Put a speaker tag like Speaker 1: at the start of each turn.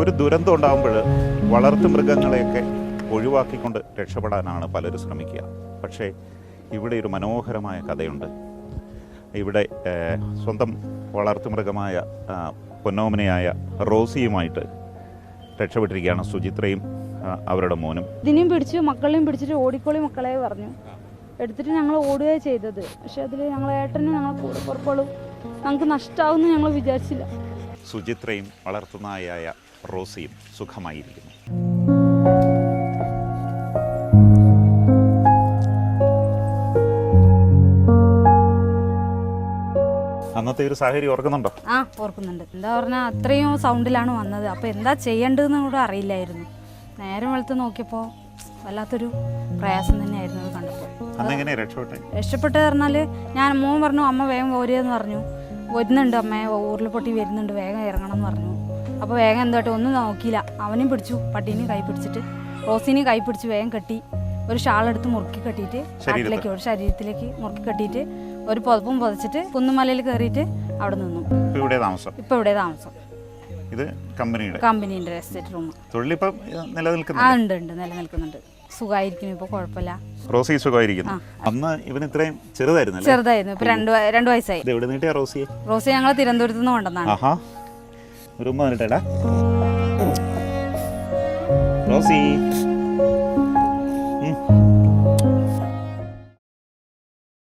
Speaker 1: ഒരു ദുരന്തം ഉണ്ടാകുമ്പോൾ വളർത്തു മൃഗങ്ങളെയൊക്കെ ഒഴിവാക്കിക്കൊണ്ട് രക്ഷപ്പെടാനാണ് പലരും ശ്രമിക്കുക. പക്ഷേ ഇവിടെ ഒരു മനോഹരമായ കഥയുണ്ട്. ഇവിടെ സ്വന്തം വളർത്തുമൃഗമായ മൃഗമായ പൊന്നോമനയായ റോസിയുമായിട്ട് രക്ഷപ്പെട്ടിരിക്കുകയാണ് സുചിത്രയും അവരുടെ മോനും.
Speaker 2: ഇതിനെയും പിടിച്ച് മക്കളെയും പിടിച്ചിട്ട് ഓടിക്കോളി മക്കളെ പറഞ്ഞു. എടുത്തിട്ട് ഞങ്ങൾ ഓടുകയാണ് ചെയ്തത്. പക്ഷെ അതിൽ ഞങ്ങൾ ഏട്ടനും ഞങ്ങൾ കൂടെ പുറപ്പെടും ഞങ്ങൾക്ക് നഷ്ടമാവുമെന്ന് ഞങ്ങൾ വിചാരിച്ചില്ല.
Speaker 1: സുചിത്രയും വളർത്തുനായായ റോസിയും സുഖമായിരിക്കുന്നു. അന്നത്തെ ഒരു സാഹചര്യം ഓർക്കുന്നുണ്ടോ?
Speaker 2: ആ ഓർക്കുന്നുണ്ട്. എന്താ പറഞ്ഞാൽ അത്രയും സൗണ്ടിലാണ് വന്നത്. അപ്പോൾ എന്താ ചെയ്യേണ്ടതെന്ന് കൂടെ അറിയില്ലായിരുന്നു. നേരം വെളുത്ത് നോക്കിയപ്പോൾ വല്ലാത്തൊരു പ്രയാസം തന്നെയായിരുന്നു അത് കണ്ടപ്പോൾ രക്ഷപ്പെട്ടത് പറഞ്ഞാൽ ഞാൻ മോൻ പറഞ്ഞു അമ്മ വേഗം ഓരിയെന്ന് പറഞ്ഞു. വരുന്നുണ്ട് അമ്മ ഊരിൽ പൊട്ടി വരുന്നുണ്ട് വേഗം ഇറങ്ങണം എന്ന് പറഞ്ഞു. അപ്പോൾ വേഗം എന്തോട്ടെ ഒന്നും നോക്കിയില്ല. അവനും പിടിച്ചു പട്ടീനെയും കൈ പിടിച്ചിട്ട്. റോസിനെയും കൈ പിടിച്ച് വേഗം കെട്ടി ഒരു ഷാളെടുത്ത് മുറുക്കി കെട്ടിയിട്ട് കാട്ടിലേക്ക് ഒരു ശരീരത്തിലേക്ക് മുറുക്കി കെട്ടിയിട്ട് ഒരു പുതപ്പും പുതച്ചിട്ട് കുന്നുമലയിൽ കയറിയിട്ട് അവിടെ നിന്നു.
Speaker 1: ഇപ്പൊ ഇവിടെ താമസം?
Speaker 2: ഇപ്പൊ ഇവിടെ താമസം.
Speaker 1: ഇത് കമ്പനിയുടെ?
Speaker 2: കമ്പനിയുടെ എസ്റ്റേറ്റ് റൂം
Speaker 1: തൊഴിലിപ്പം
Speaker 2: ആ
Speaker 1: നിലനിൽക്കുന്നു
Speaker 2: ഉണ്ട് ഉണ്ട്. നിലനിൽക്കുന്നുണ്ട്. സുഖമായിരിക്കുന്നു ഇപ്പൊ കുഴപ്പമില്ല.
Speaker 1: റോസി സുഖമായിരിക്കുന്നു? അന്ന് ഇവൻ ഇത്രയും ചെറുതായിരുന്നു
Speaker 2: ചെറുതായിരുന്നു. ഇപ്പൊ രണ്ട് രണ്ട് വയസ്സായി.
Speaker 1: റോസിയെ?
Speaker 2: റോസി ഞങ്ങൾ തിരുവനന്തപുരത്ത് നിന്ന് കൊണ്ടുവന്നാണ്
Speaker 1: ഒരു ഉമ്മ തരട്ടെടാ റോസി.